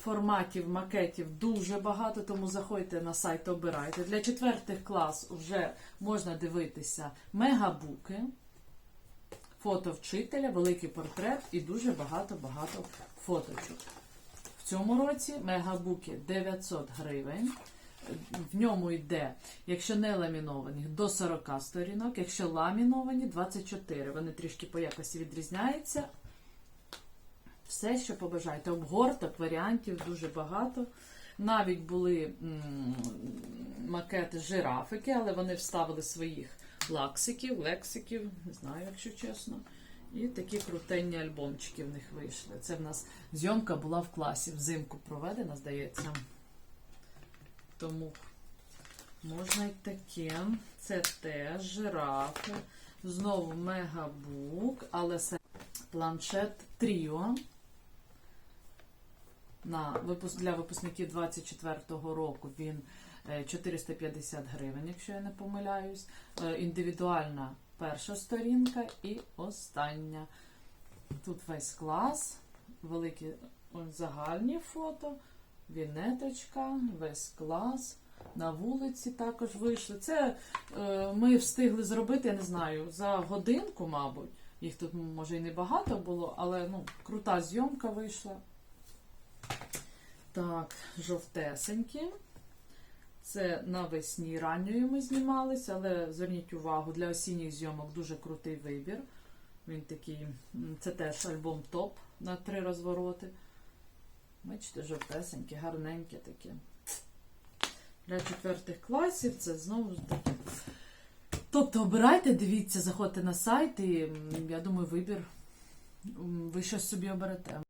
форматів, макетів дуже багато, тому заходьте на сайт, обирайте. Для четвертих клас вже можна дивитися мегабуки, фото вчителя, великий портрет і дуже багато-багато фоточок. В цьому році мегабуки 900 гривень. В ньому йде, якщо не ламіновані, до 40 сторінок, якщо ламіновані 24. Вони трішки по якості відрізняються. Все, що побажаєте. Обгорток, варіантів дуже багато. Навіть були м, макети жирафики, але вони вставили своїх лаксиків, лексиків, не знаю, якщо чесно. І такі крутенні альбомчики в них вийшли. Це в нас зйомка була в класі, взимку проведена, здається. Тому можна й таке. Це теж жирафи. Знову мегабук, але це планшет Тріо. На випуск для випускників 24-го року він е, 450 гривень, якщо я не помиляюсь. Е, Індивідуальна перша сторінка і остання. Тут весь клас, великі загальні фото, вінеточка, весь клас. На вулиці також вийшли. Це е, ми встигли зробити, я не знаю, за годинку, мабуть. Їх тут може і не багато було, але ну, крута зйомка вийшла. Так, жовтесенькі. Це навесні ранньої ми знімалися, але зверніть увагу, для осінніх зйомок дуже крутий вибір. Він такий, це теж альбом топ на три розвороти. Бачите, жовтесенькі, гарненькі такі. Для четвертих класів це знову ж таки. Тобто обирайте, дивіться, заходьте на сайт і я думаю, вибір ви щось собі оберете.